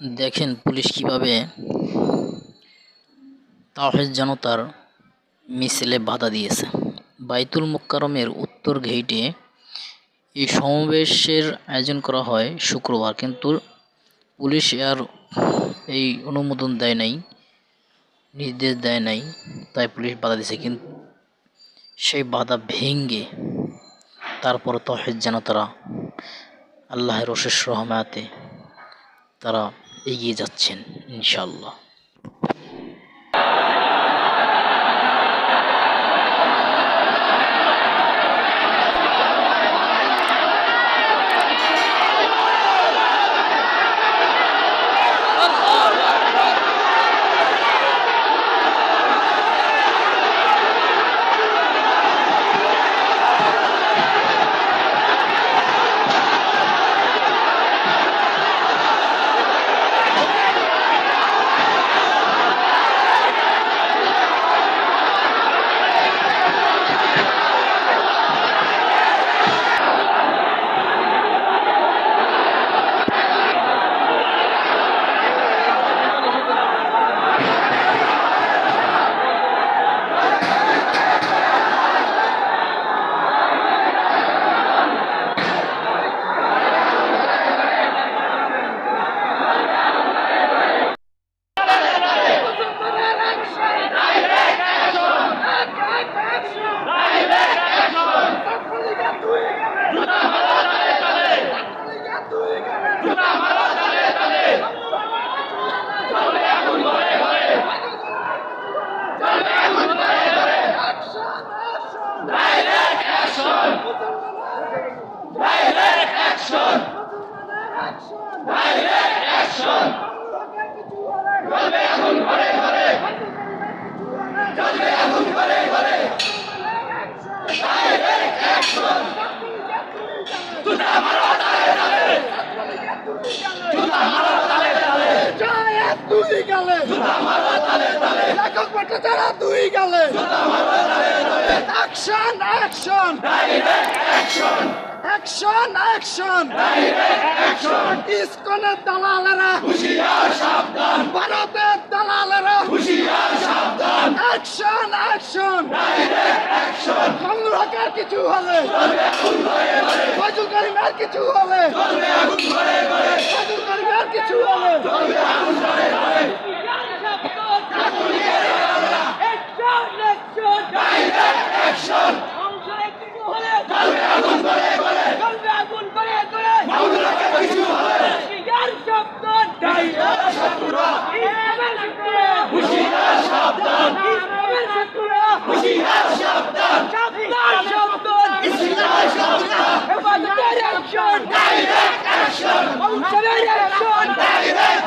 দেখেন পুলিশ কীভাবে তাওহিদ জনতার মিছিলে বাধা দিয়েছে। বাইতুল মোক্কারমের উত্তর গেইটে এই সমাবেশের আয়োজন করা হয় শুক্রবার, কিন্তু পুলিশ আর এই অনুমোদন দেয় নাই, নির্দেশ দেয় নাই, তাই পুলিশ বাধা দিয়েছে। কিন্তু সেই বাধা ভেঙ্গে তারপর তহেদ যেন তারা আল্লাহের অশেষ রহমাতে তারা এগিয়ে যাচ্ছেন ইনশাল্লাহ দুই গালে লেখক পাঠে তারা দুই গালে অ্যাকশন অ্যাকশন অ্যাকশন অ্যাকশন ইসকনের দালালেরা! ভারতের দালালেরা! অ্যাকশন অ্যাকশন সংগ্রহকার কিছু হলে! ফজল করিমের কিছু হলে! ফজল করিমের কিছু হলে! Direct action!